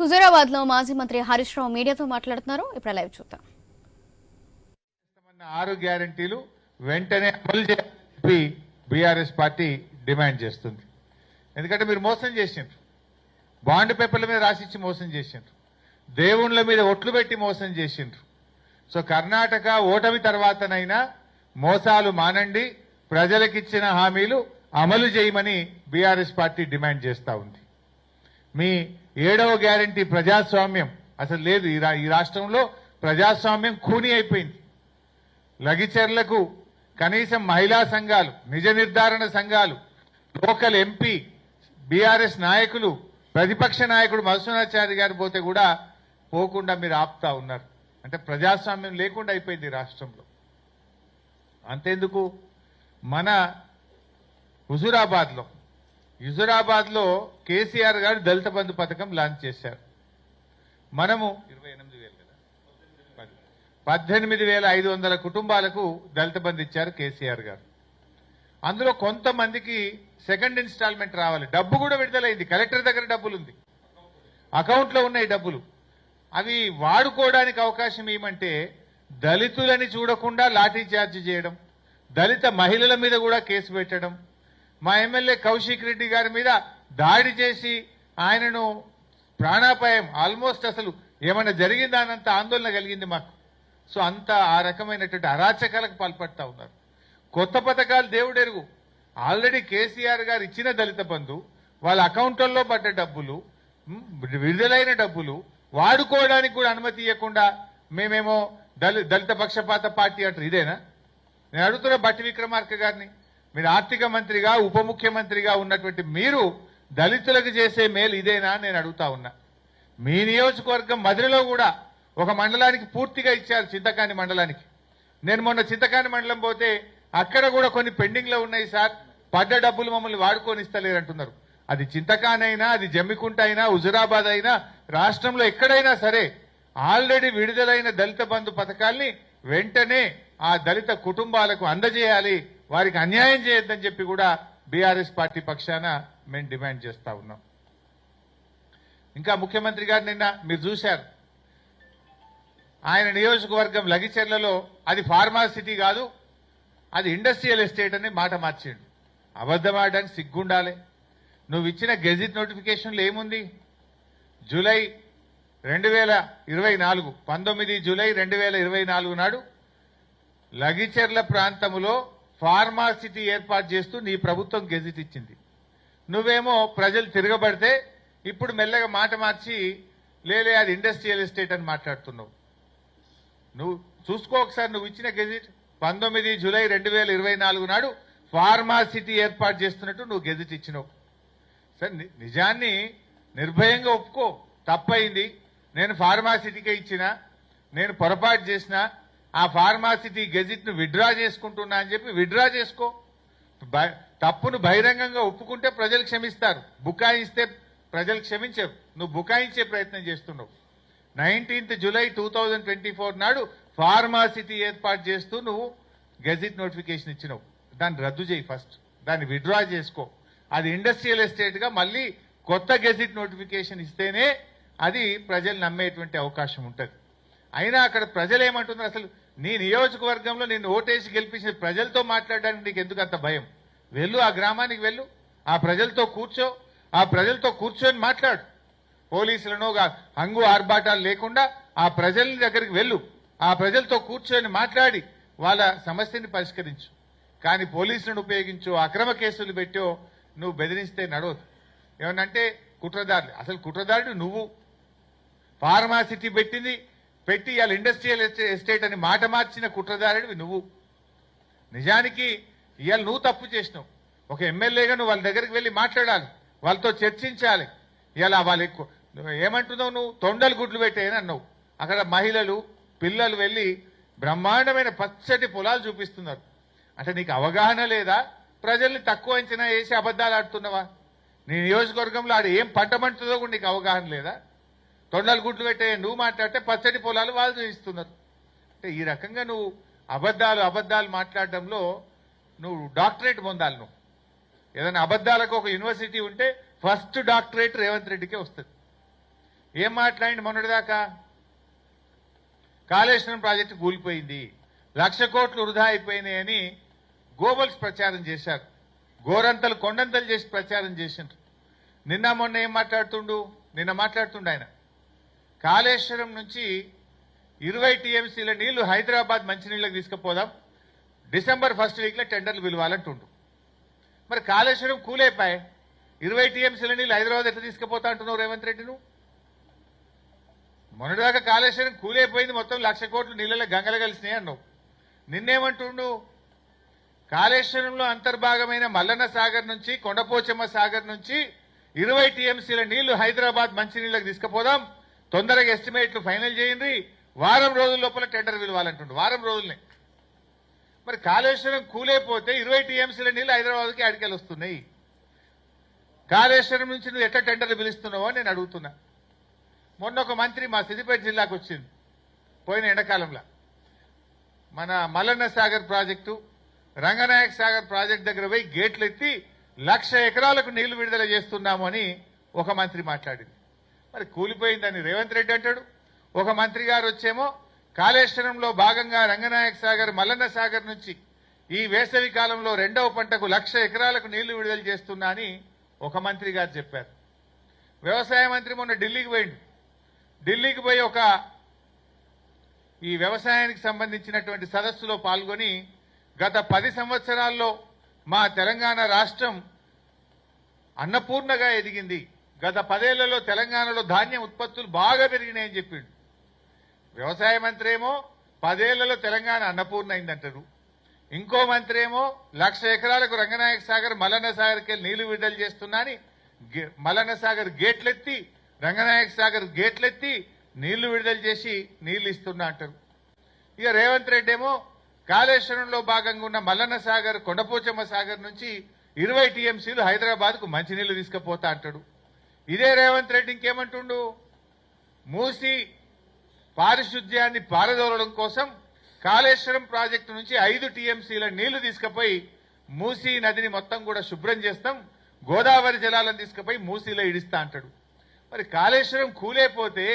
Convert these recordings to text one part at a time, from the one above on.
హుజూరాబాద్లో మాజీ మంత్రి హరీష్ రావు మీడియాతో మాట్లాడుతున్నారు. ఇప్పుడు లైవ్ చూద్దాం. ఆరు గ్యారంటీలు వెంటనే అమలు చేయాలని బీఆర్ఎస్ పార్టీ డిమాండ్ చేస్తుంది. ఎందుకంటే మీరు మోసం చేసిండ్రు. బాండ్ పేపర్ల మీద రాసిచ్చి మోసం చేసిండ్రు. దేవుళ్ళ మీద ఒట్లు పెట్టి మోసం చేసిండ్రు. సో కర్ణాటక ఓటమి తర్వాతనైనా మోసాలు మానండి ప్రజలకిచ్చిన హామీలు అమలు చేయమని బీఆర్ఎస్ పార్టీ డిమాండ్ చేస్తూ ఉంది. మీ ఏడవ గ్యారంటీ ప్రజాస్వామ్యం. అసలు లేదు ఈ రా- ఈ రాష్ట్రంలో ప్రజాస్వామ్యం ఖూనీ అయిపోయింది. లగిచర్లకు కనీసం మహిళా సంఘాలు నిజ నిర్ధారణ సంఘాలు లోకల్ ఎంపీ బీఆర్ఎస్ నాయకులు ప్రతిపక్ష నాయకుడు మధుసూనాచారి గారు పోతే కూడా పోకుండా మీరు ఆపుతా ఉన్నారు. అంటే ప్రజాస్వామ్యం లేకుండా అయిపోయింది ఈ రాష్ట్రంలో. అంతేందుకు? మన హుజూరాబాద్లో లో హుజురాబాద్లో కేసీఆర్ గారు దళిత బంధు పథకం లాంచ్ చేశారు. మనము పద్దెనిమిది వేల ఐదు వందల కుటుంబాలకు దళిత బంధు ఇచ్చారు కేసీఆర్ గారు. అందులో కొంతమందికి సెకండ్ ఇన్స్టాల్మెంట్ రావాలి. డబ్బు కూడా విడుదలైంది కలెక్టర్ దగ్గర డబ్బులు ఉంది అకౌంట్లో ఉన్నాయి డబ్బులు. అవి వాడుకోవడానికి అవకాశం ఏమంటే దళితులని చూడకుండా లాఠీ చార్జ్ చేయడం దళిత మహిళల మీద కూడా కేసు పెట్టడం మా ఎమ్మెల్యే కౌశిక్ రెడ్డి గారి మీద దాడి చేసి ఆయనను ప్రాణాపాయం ఆల్మోస్ట్ అసలు ఏమైనా జరిగిందా అనంత ఆందోళన కలిగింది మాకు. సో అంత ఆ రకమైనటువంటి అరాచకాలకు పాల్పడతా ఉన్నారు. కొత్త పథకాలు దేవుడెరుగు. ఆల్రెడీ కేసీఆర్ గారు ఇచ్చిన దళిత బంధు వాళ్ళ అకౌంట్లలో పడ్డ డబ్బులు విడుదలైన డబ్బులు వాడుకోవడానికి కూడా అనుమతి ఇవ్వకుండా మేమేమో దళిత పక్షపాత పార్టీ అంటారు. ఇదేనా? నేను అడుగుతున్న బట్టి విక్రమార్క గారిని. మీరు ఆర్థిక మంత్రిగా ఉప ముఖ్యమంత్రిగా ఉన్నటువంటి మీరు దళితులకు చేసే మేలు ఇదేనా నేను అడుగుతా ఉన్నా. మీ నియోజకవర్గం మధురలో కూడా ఒక మండలానికి పూర్తిగా ఇచ్చారు చింతకాని మండలానికి. నేను మొన్న చింతకాని మండలం పోతే అక్కడ కూడా కొన్ని పెండింగ్లో ఉన్నాయి సార్. పడ్డ డబ్బులు మమ్మల్ని వాడుకొని ఇస్తలేరంటున్నారు అది చింతకానైనా అది జమ్మికుంట అయినా హుజురాబాద్ అయినా రాష్ట్రంలో ఎక్కడైనా సరే ఆల్రెడీ విడుదలైన దళిత బంధు పథకాల్ని వెంటనే ఆ దళిత కుటుంబాలకు అందజేయాలి వారికి అన్యాయం చేయొద్దని చెప్పి కూడా బీఆర్ఎస్ పార్టీ పక్షాన మేము డిమాండ్ చేస్తా ఉన్నాం. ఇంకా ముఖ్యమంత్రి గారు నిన్న మీరు చూశారు. ఆయన నియోజకవర్గం లగిచెర్లలో అది ఫార్మాసిటీ కాదు అది ఇండస్ట్రియల్ ఎస్టేట్ అని మాట మార్చిండు. అబద్ధం ఆడడానికి సిగ్గుండాలి. నువ్వు ఇచ్చిన గెజిట్ నోటిఫికేషన్లో ఏముంది? జూలై రెండు వేల ఇరవై నాలుగు పంతొమ్మిది జూలై రెండు వేల ఇరవై నాలుగు నాడు లగిచెర్ల ప్రాంతములో ఫార్మాసిటీ ఏర్పాటు చేస్తూ నీ ప్రభుత్వం గెజిట్ ఇచ్చింది. నువ్వేమో ప్రజలు తిరగబడితే ఇప్పుడు మెల్లగా మాట మార్చి లేలే అది ఇండస్ట్రియల్ ఎస్టేట్ అని మాట్లాడుతున్నావు. నువ్వు చూసుకో ఒకసారి నువ్వు ఇచ్చిన గెజిట్. పంతొమ్మిది జూలై రెండు వేల ఇరవై నాలుగు నాడు ఫార్మాసిటీ ఏర్పాటు చేస్తున్నట్టు నువ్వు గెజిట్ ఇచ్చినావు. సరే ని- నిజాన్ని నిర్భయంగా ఒప్పుకో. తప్పయింది నేను ఫార్మాసిటీకే ఇచ్చిన నేను పొరపాటు చేసిన ఆ ఫార్మాసిటీ గెజిట్ను విడ్రా చేసుకుంటున్నా అని చెప్పి విడ్రా చేసుకో. తప్పును బహిరంగంగా ఒప్పుకుంటే ప్రజలు క్షమిస్తారు. బుకాయిస్తే ప్రజలు క్షమించరు. నువ్వు బుకాయించే ప్రయత్నం చేస్తున్నావు. Nineteenth July two thousand twenty four నాడు ఫార్మాసిటీ ఏర్పాటు చేస్తూ నువ్వు గెజిట్ నోటిఫికేషన్ ఇచ్చినావు. దాన్ని రద్దు చేయి ఫస్ట్. దాన్ని విడ్రా చేసుకో. అది ఇండస్ట్రియల్ ఎస్టేట్గా మళ్ళీ కొత్త గెజిట్ నోటిఫికేషన్ ఇస్తేనే అది ప్రజలు నమ్మేటువంటి అవకాశం ఉంటుంది. అయినా అక్కడ ప్రజలు ఏమంటున్నారు? అసలు నీ నియోజకవర్గంలో నిన్ను ఓటేసి గెలిపించిన ప్రజలతో మాట్లాడడానికి నీకు ఎందుకు అంత భయం? వెళ్ళు ఆ గ్రామానికి వెళ్ళు. ఆ ప్రజలతో కూర్చో. ఆ ప్రజలతో కూర్చొని మాట్లాడు. పోలీసులను గా- హంగు ఆర్భాటాలు లేకుండా ఆ ప్రజల దగ్గరికి వెళ్ళు. ఆ ప్రజలతో కూర్చొని మాట్లాడి వాళ్ళ సమస్యని పరిష్కరించు. కానీ పోలీసులను ఉపయోగించు అక్రమ కేసులు పెట్టో నువ్వు బెదిరిస్తే నడవదు. ఏమనంటే కుట్రదారులు. అసలు కుట్రదారుడు నువ్వు. ఫార్మాసిటీ పెట్టింది పెట్టి ఇవాళ ఇండస్ట్రియల్ ఎస్టేట్ అని మాట మార్చిన కుట్రదారుడివి నువ్వు. నిజానికి ఇవాళ నువ్వు తప్పు చేసినావు. ఒక ఎమ్మెల్యేగా నువ్వు వాళ్ళ దగ్గరికి వెళ్ళి మాట్లాడాలి. వాళ్ళతో చర్చించాలి. ఇలా వాళ్ళు ఎక్కువ నువ్వు ఏమంటున్నావు నువ్వు? తొండలు గుడ్లు పెట్టేయని అన్నావు. అక్కడ మహిళలు పిల్లలు వెళ్ళి బ్రహ్మాండమైన పచ్చటి పొలాలు చూపిస్తున్నారు. అంటే నీకు అవగాహన లేదా? ప్రజల్ని తక్కువ అంచనా వేసి అబద్ధాలు ఆడుతున్నావా? నీ నియోజకవర్గంలో ఆడ ఏం పంట పండుతుందో కూడా నీకు అవగాహన లేదా? తొండలు గుడ్లు పెట్టే నువ్వు మాట్లాడితే పచ్చడి పొలాలు వాళ్ళు చూపిస్తున్నారు అంటే ఈ రకంగా నువ్వు అబద్ధాలు అబద్ధాలు మాట్లాడడంలో నువ్వు డాక్టరేట్ పొందాలి నువ్వు. ఏదైనా అబద్ధాలకు ఒక యూనివర్సిటీ ఉంటే ఫస్ట్ డాక్టరేట్ రేవంత్ రెడ్డికే వస్తుంది. ఏం మాట్లాడింది మొన్నటిదాకా? కాళేశ్వరం ప్రాజెక్టు కూలిపోయింది లక్ష కోట్లు వృధా అయిపోయినాయని గోబల్స్ ప్రచారం చేశారు. గోరంతలు కొండంతలు చేసి ప్రచారం చేసిండ్రు. నిన్న మొన్న ఏం మాట్లాడుతుండు? నిన్న మాట్లాడుతుండు ఆయన. కాళేశ్వరం నుంచి ఇరవై టీఎంసీల నీళ్ళు హైదరాబాద్ మంచినీళ్ళకి తీసుకుపోదాం. డిసెంబర్ ఫస్ట్ వీక్లో టెండర్లు పిలవాలంటుండు. మరి కాళేశ్వరం కూలైపోయాయి ఇరవై టీఎంసీల నీళ్ళు హైదరాబాద్ ఎట్లా తీసుకుపోతా అంటున్నావు రేవంత్ రెడ్డి నువ్వు మొన్నటిదాకా కాళేశ్వరం కూలైపోయింది మొత్తం లక్ష కోట్లు నీళ్ళలో గంగలు కలిసినాయి అన్నావు. నిన్నేమంటుండు? కాళేశ్వరంలో అంతర్భాగమైన మల్లన్న సాగర్ నుంచి కొండపోచమ్మ సాగర్ నుంచి ఇరవై టీఎంసీల నీళ్ళు హైదరాబాద్ మంచినీళ్ళకి తీసుకుపోదాం. తొందరగా ఎస్టిమేట్లు ఫైనల్ చేయండి. వారం రోజుల లోపల టెండర్ పిలవాలంటుండు వారం రోజులనే. మరి కాళేశ్వరం కూలైపోతే ఇరవై టీఎంసీల నీళ్ళు హైదరాబాద్కి అడికెళ్ళి వస్తున్నాయి. కాళేశ్వరం నుంచి నువ్వు ఎట్లా టెండర్లు పిలుస్తున్నావో నేను అడుగుతున్నా. మొన్న ఒక మంత్రి మా సిద్దిపేట జిల్లాకు వచ్చింది పోయిన ఎండాకాలంలో. మన మల్లన్న సాగర్ ప్రాజెక్టు రంగనాయక సాగర్ ప్రాజెక్ట్ దగ్గర పోయి గేట్లు ఎత్తి లక్ష ఎకరాలకు నీళ్ళు విడుదల చేస్తున్నాము అని ఒక మంత్రి మాట్లాడింది. మరి కూలిపోయిందని రేవంత్ రెడ్డి అంటాడు. ఒక మంత్రి గారు వచ్చేమో కాళేశ్వరంలో భాగంగా రంగనాయక సాగర్ మల్లన్న సాగర్ నుంచి ఈ వేసవి కాలంలో రెండవ పంటకు లక్ష ఎకరాలకు నీళ్ళు విడుదల చేస్తున్నా అని ఒక మంత్రి గారు చెప్పారు. వ్యవసాయ మంత్రి మొన్న ఢిల్లీకి పోయిండు. ఢిల్లీకి పోయి ఒక ఈ వ్యవసాయానికి సంబంధించినటువంటి సదస్సులో పాల్గొని గత పది సంవత్సరాల్లో మా తెలంగాణ రాష్ట్రం అన్నపూర్ణగా ఎదిగింది. గత పదేళ్ళలో తెలంగాణలో ధాన్యం ఉత్పత్తులు బాగా పెరిగినాయని చెప్పిండు. వ్యవసాయ మంత్రి ఏమో పదేళ్ళలో తెలంగాణ అన్నపూర్ణ అయిందంటారు ఇంకో మంత్రి ఏమో లక్ష ఎకరాలకు రంగనాయక సాగర్ మల్లన్న సాగర్కి వెళ్ళి నీళ్ళు విడుదల చేస్తున్నా అని గే- సాగర్ గేట్లెత్తి రంగనాయక సాగర్ గేట్లెత్తి నీళ్ళు విడుదల చేసి నీళ్ళు ఇస్తున్నా అంటారు. ఇక రేవంత్ రెడ్డి ఏమో కాళేశ్వరంలో భాగంగా ఉన్న మల్లన్న సాగర్ కొండపోచమ్మ సాగర్ నుంచి ఇరవై టీఎంసీలు హైదరాబాద్కు మంచినీళ్ళు తీసుకుపోతా అంటాడు. ఇదే రేవంత్ రెడ్డి ఇంకేమంటుండు? మూసి పారిశుద్ధ్యాన్ని పారదోలడం కోసం కాళేశ్వరం ప్రాజెక్టు నుంచి ఐదు టీఎంసీల నీళ్ళు తీసుకుపోయి మూసీ నదిని మొత్తం కూడా శుభ్రం చేస్తాం గోదావరి జలాలను తీసుకుపోయి మూసీలో ఇడిస్తా అంటాడు. మరి కాళేశ్వరం కూలేపోతే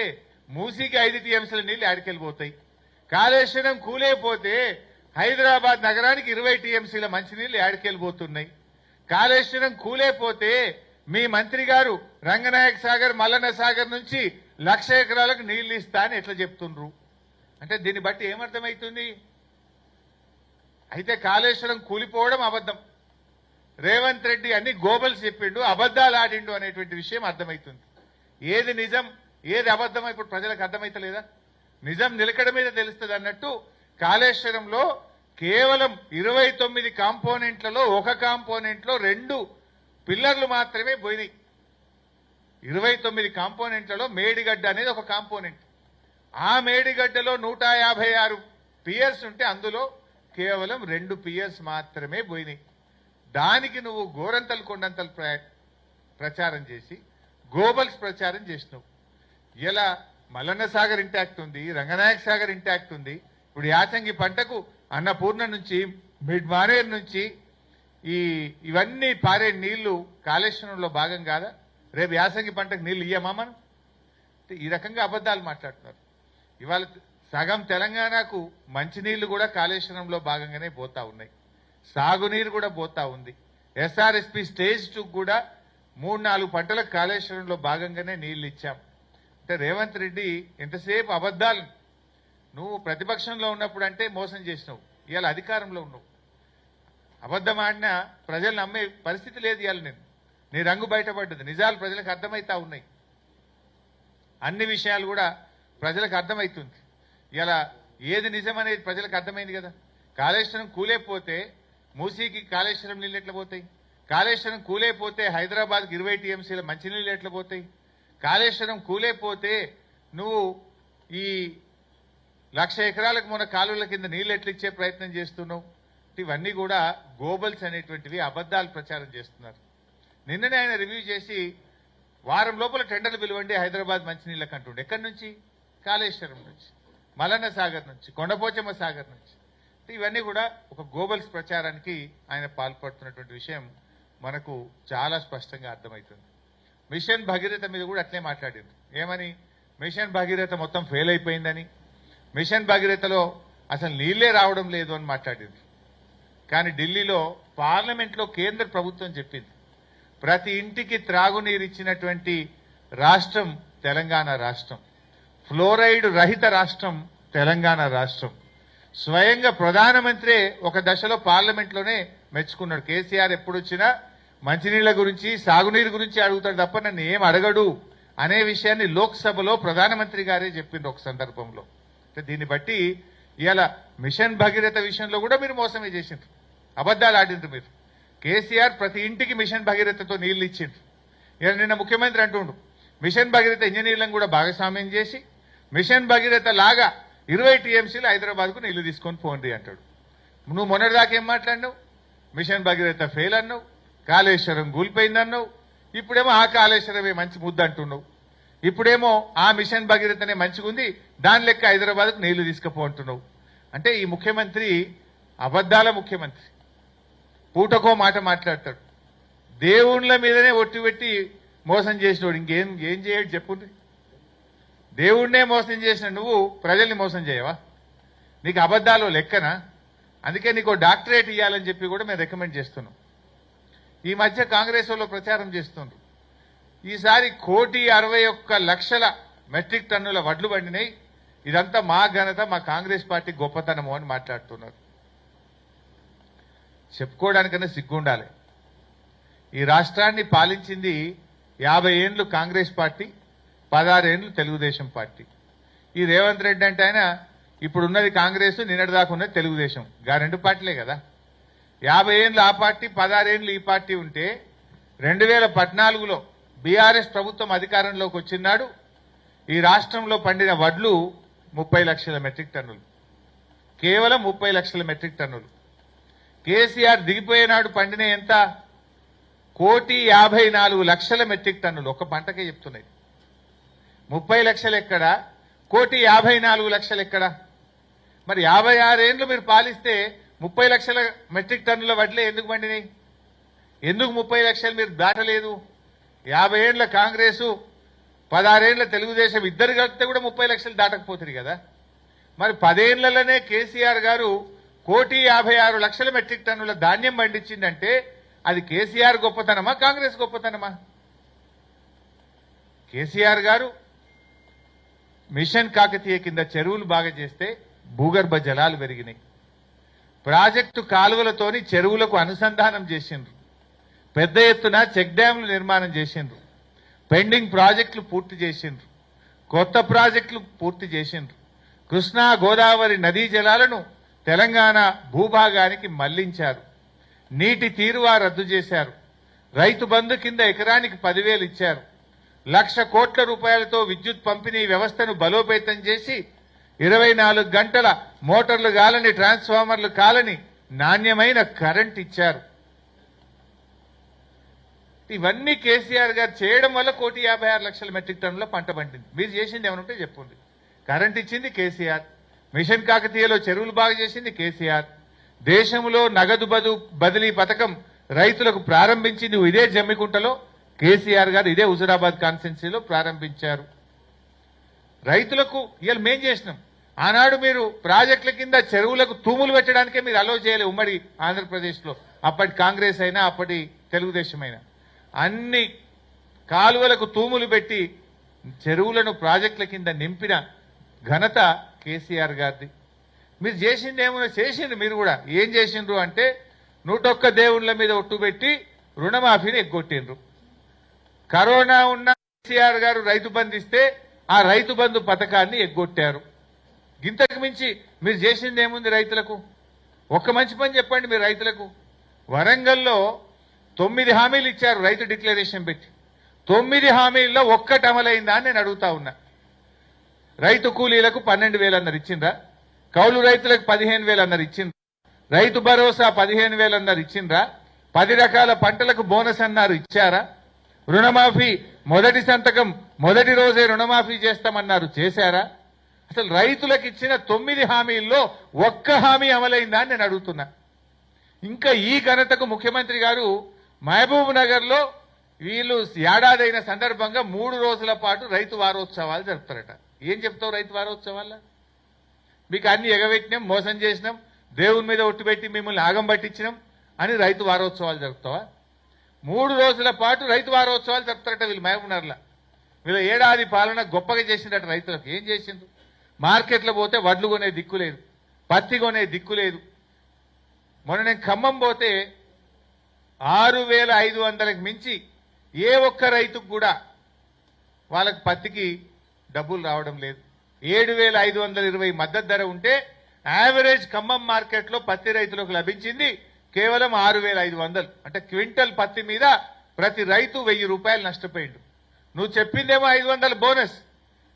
మూసీకి ఐదు టీఎంసీల నీళ్ళు ఆడికెళ్ళిపోతాయి కాళేశ్వరం కూలేపోతే హైదరాబాద్ నగరానికి ఇరవై టీఎంసీల మంచినీళ్ళు ఆడికెళ్ళిపోతున్నాయి కాళేశ్వరం కూలేపోతే మీ మంత్రి గారు రంగనాయక సాగర్ మల్లన్న సాగర్ నుంచి లక్ష ఎకరాలకు నీళ్ళు ఇస్తా అని ఎట్లా చెప్తుండ్రు? అంటే దీన్ని బట్టి ఏమర్థమవుతుంది అయితే కాళేశ్వరం కూలిపోవడం అబద్ధం. రేవంత్ రెడ్డి అన్ని గోబల్స్ చెప్పిండు అబద్దాలు ఆడిండు అనేటువంటి విషయం అర్థమవుతుంది ఏది నిజం ఏది అబద్ధం ఇప్పుడు ప్రజలకు అర్థమైతలేదా? నిజం నిలకడ మీద తెలుస్తుంది అన్నట్టు కాళేశ్వరంలో కేవలం ఇరవై తొమ్మిది కాంపోనెంట్లలో ఒక కాంపోనెంట్లో రెండు పిల్లర్లు మాత్రమే పోయినాయి. ఇరవై తొమ్మిది కాంపోనెంట్లలో మేడిగడ్డ అనేది ఒక కాంపోనెంట్. ఆ మేడిగడ్డలో నూట యాభై ఆరు పియర్స్ ఉంటే అందులో కేవలం రెండు పియర్స్ మాత్రమే పోయినాయి. దానికి నువ్వు గోరంతలు కొండంతలు ప్రచారం చేసి గోబల్స్ ప్రచారం చేసినావు. ఇలా మల్లన్న సాగర్ ఇంటాక్ట్ ఉంది రంగనాయక సాగర్ ఇంటాక్ట్ ఉంది. ఇప్పుడు యాసంగి పంటకు అన్నపూర్ణ నుంచి మిడ్ మానేర్ నుంచి ఈ ఇవన్నీ పారే నీళ్ళు కాళేశ్వరంలో భాగం కాదా? రేపు యాసంగి పంటకు నీళ్ళు ఇయ్యమా మనం? ఈ రకంగా అబద్ధాలు మాట్లాడుతున్నారు. ఇవాళ సగం తెలంగాణకు మంచినీళ్ళు కూడా కాళేశ్వరంలో భాగంగానే పోతా ఉన్నాయి. సాగునీరు కూడా పోతా ఉంది. ఎస్ఆర్ఎస్పి స్టేజ్ టూ కూడా మూడు నాలుగు పంటలకు కాళేశ్వరంలో భాగంగానే నీళ్ళు ఇచ్చాం. అంటే రేవంత్ రెడ్డి ఎంతసేపు అబద్ధాలు? నువ్వు ప్రతిపక్షంలో ఉన్నప్పుడు అంటే మోసం చేసినావు. ఇవాళ అధికారంలో ఉన్నావు. అబద్ధం ఆడినా ప్రజలు నమ్మే పరిస్థితి లేదు ఇవాళ నేను. నీ రంగు బయటపడ్డది. నిజాలు ప్రజలకు అర్థమవుతా ఉన్నాయి. అన్ని విషయాలు కూడా ప్రజలకు అర్థమవుతుంది ఇలా ఏది నిజం అనేది ప్రజలకు అర్థమైంది కదా. కాళేశ్వరం కూలేపోతే మూసీకి కాళేశ్వరం నీళ్ళు ఎట్లా పోతాయి? కాళేశ్వరం కూలేపోతే హైదరాబాద్కి ఇరవై టీఎంసీల మంచినీళ్ళు ఎట్లా పోతాయి? కాళేశ్వరం కూలేపోతే నువ్వు ఈ లక్ష ఎకరాలకు మన కాలువల కింద నీళ్ళు ఎట్లా ఇచ్చే ప్రయత్నం చేస్తున్నావు? ఇవన్నీ కూడా గోబల్స్ అనేటువంటివి అబద్ధాలు ప్రచారం చేస్తున్నారు. నిన్ననే ఆయన రివ్యూ చేసి వారం లోపల టెండర్లు పిలువండి హైదరాబాద్ మంచినీళ్ళకి అంటుండే ఎక్కడి నుంచి? కాళేశ్వరం నుంచి. మలన్న సాగర్ నుంచి కొండపోచమ్మ సాగర్ నుంచి. ఇవన్నీ కూడా ఒక గోబల్స్ ప్రచారానికి ఆయన పాల్పడుతున్నటువంటి విషయం మనకు చాలా స్పష్టంగా అర్థమవుతుంది. మిషన్ భగీరథ మీద కూడా అట్లే మాట్లాడింది. ఏమని? మిషన్ భగీరథ మొత్తం ఫెయిల్ అయిపోయిందని. మిషన్ భగీరథలో అసలు నీళ్ళే రావడం లేదు అని మాట్లాడింది. కానీ ఢిల్లీలో పార్లమెంట్లో కేంద్ర ప్రభుత్వం చెప్పింది. ప్రతి ఇంటికి త్రాగునీరు ఇచ్చినటువంటి రాష్ట్రం తెలంగాణ రాష్ట్రం. ఫ్లోరైడ్ రహిత రాష్ట్రం తెలంగాణ రాష్ట్రం. స్వయంగా ప్రధానమంత్రి ఒక దశలో పార్లమెంట్లోనే మెచ్చుకున్నాడు. కేసీఆర్ ఎప్పుడొచ్చినా మంచినీళ్ళ గురించి సాగునీరు గురించి అడుగుతాడు తప్ప నన్ను ఏం అడగడు అనే విషయాన్ని లోక్సభలో ప్రధానమంత్రి గారే చెప్పిండ్రు ఒక సందర్భంలో. అంటే దీన్ని బట్టి ఇవాళ మిషన్ భగీరథ విషయంలో కూడా మీరు మోసమే చేసిండ్రు. అబద్ధాలు ఆడిండ్రు మీరు. కేసీఆర్ ప్రతి ఇంటికి మిషన్ భగీరథతో నీళ్ళు ఇచ్చిండ్రు. ఇవాళ నిన్న ముఖ్యమంత్రి అంటుండు మిషన్ భగీరథ ఇంజనీర్లను కూడా భాగస్వామ్యం చేసి మిషన్ భగీరథ లాగా ఇరవై టీఎంసీలు హైదరాబాద్కు నీళ్ళు తీసుకొని పోండి అంటాడు. నువ్వు మొన్నటిదాకా ఏం మాట్లాడినావు? మిషన్ భగీరథ ఫెయిల్ అన్నావు కాళేశ్వరం కూలిపోయిందన్నావు ఇప్పుడేమో ఆ కాళేశ్వరమే మంచి ముద్ద అంటున్నావు. ఇప్పుడేమో ఆ మిషన్ భగీరథనే మంచిగుంది దాని లెక్క హైదరాబాద్కు నీళ్ళు తీసుకుపో అంటున్నావు. అంటే ఈ ముఖ్యమంత్రి అబద్ధాల ముఖ్యమంత్రి. పూటకో మాట మాట్లాడతాడు. దేవుళ్ళ మీదనే ఒట్టి పెట్టి మోసం చేసినోడు. ఇంకేం ఏం చేయడు చెప్పుంది దేవుణ్ణే మోసం చేసిన నువ్వు ప్రజల్ని మోసం చేయవా? నీకు అబద్ధాలు లెక్కనా? అందుకే నీకు డాక్టరేట్ ఇవ్వాలని చెప్పి కూడా మేము రికమెండ్ చేస్తున్నాం. ఈ మధ్య కాంగ్రెస్ వాళ్ళు ప్రచారం చేస్తుండ్రు. ఈసారి కోటి అరవై ఒక్క లక్షల మెట్రిక్ టన్నుల వడ్లు పండినాయి. ఇదంతా మా ఘనత మా కాంగ్రెస్ పార్టీ గొప్పతనము అని మాట్లాడుతున్నారు. చెప్పుకోవడానికన్నా సిగ్గుండాలి. ఈ రాష్ట్రాన్ని పాలించింది యాభై ఏండ్లు కాంగ్రెస్ పార్టీ పదహారేండ్లు తెలుగుదేశం పార్టీ. ఈ రేవంత్ రెడ్డి అంటే ఆయన ఇప్పుడున్నది కాంగ్రెస్ నిన్నటిదాకా ఉన్నది తెలుగుదేశం. గా రెండు పార్టీలే కదా. యాభై ఏండ్లు ఆ పార్టీ పదహారేండ్లు ఈ పార్టీ ఉంటే రెండు వేల పద్నాలుగులో బీఆర్ఎస్ ప్రభుత్వం అధికారంలోకి వచ్చినాడు. ఈ రాష్ట్రంలో పండిన వడ్లు ముప్పై లక్షల మెట్రిక్ టన్నులు. కేవలం ముప్పై లక్షల మెట్రిక్ టన్నులు. కేసీఆర్ దిగిపోయేనాడు పండిన ఎంత? కోటి యాభై నాలుగు లక్షల మెట్రిక్ టన్నులు. ఒక పంటకే చెప్తున్నాయి. ముప్పై లక్షలు ఎక్కడ కోటి యాభై నాలుగు లక్షలు ఎక్కడ మరి యాభై ఆరేండ్లు మీరు పాలిస్తే ముప్పై లక్షల మెట్రిక్ టన్నుల వడ్లే ఎందుకు పండినాయి? ఎందుకు ముప్పై లక్షలు మీరు దాటలేదు? యాభై ఏండ్ల కాంగ్రెసు పదహారేండ్ల తెలుగుదేశం ఇద్దరు కలిపితే కూడా ముప్పై లక్షలు దాటకపోతుంది కదా. మరి పదేళ్ళలోనే కేసీఆర్ గారు కోటి యాభై ఆరు లక్షల మెట్రిక్ టన్నుల ధాన్యం పండించిందంటే అది కేసీఆర్ గొప్పతనమా కాంగ్రెస్ గొప్పతనమా? కేసీఆర్ గారు మిషన్ కాకతీయ కింద చెరువులు బాగా చేస్తే భూగర్భ జలాలు పెరిగినాయి. ప్రాజెక్టు కాలువలతోని చెరువులకు అనుసంధానం చేసిండ్రు. పెద్ద ఎత్తున చెక్ డ్యాంలు నిర్మాణం చేసిండ్రు. పెండింగ్ ప్రాజెక్టులు పూర్తి చేసిండ్రు. కొత్త ప్రాజెక్టులు పూర్తి చేసిండ్రు. కృష్ణా గోదావరి నదీ జలాలను తెలంగాణ భూభాగానికి మళ్ళించారు. నీటి తీరువా రద్దు చేశారు. రైతు బంధు కింద ఎకరానికి పదివేలు ఇచ్చారు. లక్ష కోట్ల రూపాయలతో విద్యుత్ పంపిణీ వ్యవస్థను బలోపేతం చేసి ఇరవై నాలుగు గంటల మోటార్లు కాలని ట్రాన్స్ఫార్మర్లు కాలని నాణ్యమైన కరెంట్ ఇచ్చారు. ఇవన్నీ కేసీఆర్ గారు చేయడం వల్ల కోటి యాభై ఆరు లక్షల మెట్రిక్ టన్నుల పంట పండింది. మీరు చేసింది ఏమనుంటే చెప్పండి. కరెంట్ ఇచ్చింది కేసీఆర్. మిషన్ కాకతీయలో చెరువులు బాగా చేసింది కేసీఆర్. దేశంలో నగదు బదు బదిలీ పథకం రైతులకు ప్రారంభించింది ఇదే జమ్మికుంటలో. కేసీఆర్ గారు ఇదే హుజురాబాద్ కాన్స్టిట్యున్సీలో ప్రారంభించారు. రైతులకు ఇవాళ మేం చేసినాం. ఆనాడు మీరు ప్రాజెక్టుల కింద చెరువులకు తూములు పెట్టడానికే మీరు అలో చేయలే ఉమ్మడి ఆంధ్రప్రదేశ్లో. అప్పటి కాంగ్రెస్ అయినా అప్పటి తెలుగుదేశం అయినా. అన్ని కాలువలకు తూములు పెట్టి చెరువులను ప్రాజెక్టుల కింద నింపిన ఘనత కేసీఆర్ గారిది. మీరు చేసింది ఏమో చేసింది మీరు కూడా. ఏం చేసిండ్రు అంటే నూటొక్క దేవుళ్ళ మీద ఒట్టు పెట్టి రుణమాఫీని ఎగ్గొట్టిండ్రు. కరోనా ఉన్న కేసీఆర్ గారు రైతు బంధిస్తే ఆ రైతు బంధు పథకాన్ని ఎగ్గొట్టారు. ఇంతకు మించి మీరు చేసింది ఏముంది రైతులకు? ఒక్క మంచి పని చెప్పండి మీరు రైతులకు. వరంగల్లో తొమ్మిది హామీలు ఇచ్చారు రైతు డిక్లరేషన్ పెట్టి. తొమ్మిది హామీల్లో ఒక్కటి అమలైందా అని నేను అడుగుతా ఉన్నా. రైతు కూలీలకు పన్నెండు వేలు అన్నారు ఇచ్చిండ్రా? కౌలు రైతులకు పదిహేను వేలు అన్నారు ఇచ్చిండ్రా? రైతు భరోసా పదిహేను వేలు అన్నారు ఇచ్చిండ్రా? పది రకాల పంటలకు బోనస్ అన్నారు ఇచ్చారా? రుణమాఫీ మొదటి సంతకం మొదటి రోజే రుణమాఫీ చేస్తామన్నారు చేశారా? అసలు రైతులకు ఇచ్చిన తొమ్మిది హామీల్లో ఒక్క హామీ అమలైందా అని నేను అడుగుతున్నా. ఇంకా ఈ ఘనతకు ముఖ్యమంత్రి గారు మహబూబ్ నగర్లో వీళ్ళు ఏడాదైన సందర్భంగా మూడు రోజుల పాటు రైతు వారోత్సవాలు జరుపుతారట. ఏం చెప్తావు రైతు వారోత్సవాల్లో? మీకు అన్ని ఎగబెట్టినాం మోసం చేసినాం దేవుని మీద ఒట్టు మిమ్మల్ని ఆగం పట్టించినాం అని రైతు వారోత్సవాలు జరుపుతావా? మూడు రోజుల పాటు రైతు వారోత్సవాలు జరుపుతారట వీళ్ళు మహబూబ్నగర్లో వీళ్ళ ఏడాది పాలన గొప్పగా చేసిందట రైతులకు. ఏం చేసిండ్రు? మార్కెట్లో పోతే వడ్లు కొనే దిక్కు లేదు పత్తి కొనే దిక్కు లేదు. మొన్న నేను ఖమ్మం పోతే ఆరు వేల ఐదు వందలకు మించి ఏ ఒక్క రైతుకు కూడా వాళ్ళకి పత్తికి డబ్బులు రావడం లేదు. ఏడు వేల ఐదు వందల ఇరవై మద్దతు ధర ఉంటే యావరేజ్ ఖమ్మం మార్కెట్లో పత్తి రైతులకు లభించింది కేవలం ఆరు వేల ఐదు వందలు. అంటే క్వింటల్ పత్తి మీద ప్రతి రైతు వెయ్యి రూపాయలు నష్టపోయిండు. నువ్వు చెప్పిందేమో ఐదు వందల బోనస్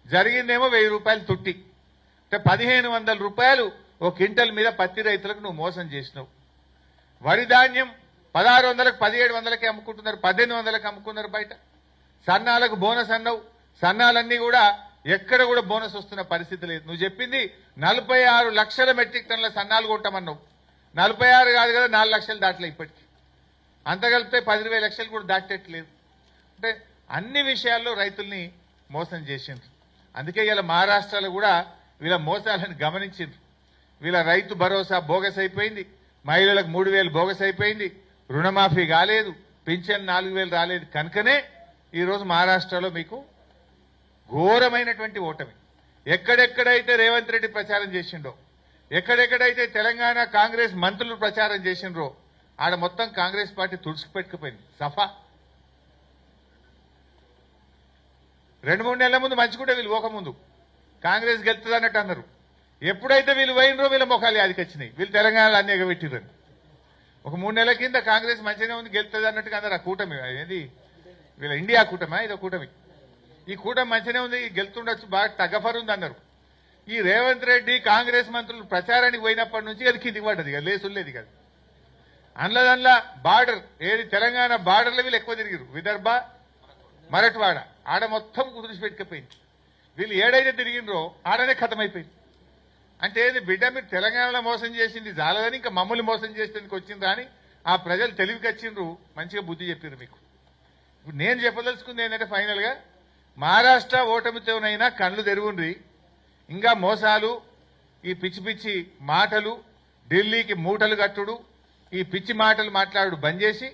జరిగిందేమో వెయ్యి రూపాయలు తుట్టి. అంటే పదిహేను వందల రూపాయలు ఓ క్వింటల్ మీద పత్తి రైతులకు నువ్వు మోసం చేసినావు. వరి ధాన్యం పదహారు వందలకు పదిహేడు వందలకి అమ్ముకుంటున్నారు పద్దెనిమిది వందలకి అమ్ముకున్నారు బయట. సన్నాలకు బోనస్ అన్నావు. సన్నాలన్నీ కూడా ఎక్కడ కూడా బోనస్ వస్తున్న పరిస్థితి లేదు. నువ్వు చెప్పింది నలభై ఆరు లక్షల మెట్రిక్ టన్నుల సన్నాలు కొట్టమన్నావు. నలభై ఆరు కాదు కదా నాలుగు లక్షలు దాటలే ఇప్పటికి. అంత కలిపితే పది లక్షలు కూడా దాటట్లేదు. అంటే అన్ని విషయాల్లో రైతుల్ని మోసం చేసిండ్రు. అందుకే ఇలా మహారాష్ట్రలో కూడా వీళ్ళ మోసాలను గమనించిండ్రు. వీళ్ళ రైతు భరోసా బోగస్ అయిపోయింది. మహిళలకు మూడు వేలు బోగస్ అయిపోయింది. రుణమాఫీ కాలేదు. పింఛన్ నాలుగు వేలు రాలేదు కనుకనే ఈరోజు మహారాష్ట్రలో మీకు ఘోరమైనటువంటి ఓటమి. ఎక్కడెక్కడైతే రేవంత్ రెడ్డి ప్రచారం చేసిండో ఎక్కడెక్కడైతే తెలంగాణ కాంగ్రెస్ మంత్రులు ప్రచారం చేసిండ్రో ఆడ మొత్తం కాంగ్రెస్ పార్టీ తుడుచుకుపెట్టుకుపోయింది. సఫా. రెండు మూడు నెలల ముందు మంచిగుంటే వీళ్ళు పోకముందు. కాంగ్రెస్ గెలుతుందన్నట్టు అన్నట్టు అన్నారు. ఎప్పుడైతే వీళ్ళు పోయినరో వీళ్ళ ముఖాలు యాదికి వచ్చినాయి. వీళ్ళు తెలంగాణలో అన్ని ఎగబెట్టిరని ఒక మూడు నెలల కింద కాంగ్రెస్ మంచిగానే ఉంది గెలుతుంది అన్నట్టుగా అందరు ఆ కూటమి. ఏది వీళ్ళ ఇండియా కూటమా? ఇదో కూటమి. ఈ కూటమి మంచిగానే ఉంది గెలుతుండొచ్చు బాగా తగ్గఫర్ ఉంది అన్నారు ఈ రేవంత్ రెడ్డి కాంగ్రెస్ మంత్రులు ప్రచారానికి పోయినప్పటి నుంచి అది కిందికి పడ్డది కదా లేసులేదు కదా అందులో బార్డర్ ఏది తెలంగాణ బార్డర్లో వీళ్ళు ఎక్కువ తిరిగిరు విదర్భ మరట్వాడ ఆడ మొత్తం కుదిరిసి పెట్టుకపోయింది. వీళ్ళు ఏడైతే తిరిగిండ్రో ఆడనే ఖతమైపోయింది. అంటే ఏది బిడ్డ మీరు తెలంగాణలో మోసం చేసింది జాలదని ఇంకా మమ్మల్ని మోసం చేసేందుకు వచ్చింది అని ఆ ప్రజలు తెలివికి వచ్చిండ్రు మంచిగా బుద్ధి చెప్పారు మీకు. ఇప్పుడు నేను చెప్పదలుచుకుంది ఏంటంటే ఫైనల్గా మహారాష్ట్ర ఓటమితోనైనా కళ్ళు తెరుగుండ్రి ఇంకా మోసాలు ఈ పిచ్చి పిచ్చి మాటలు ఢిల్లీకి మూటలు కట్టుడు ఈ పిచ్చి మాటలు మాట్లాడు బంద్ చేసి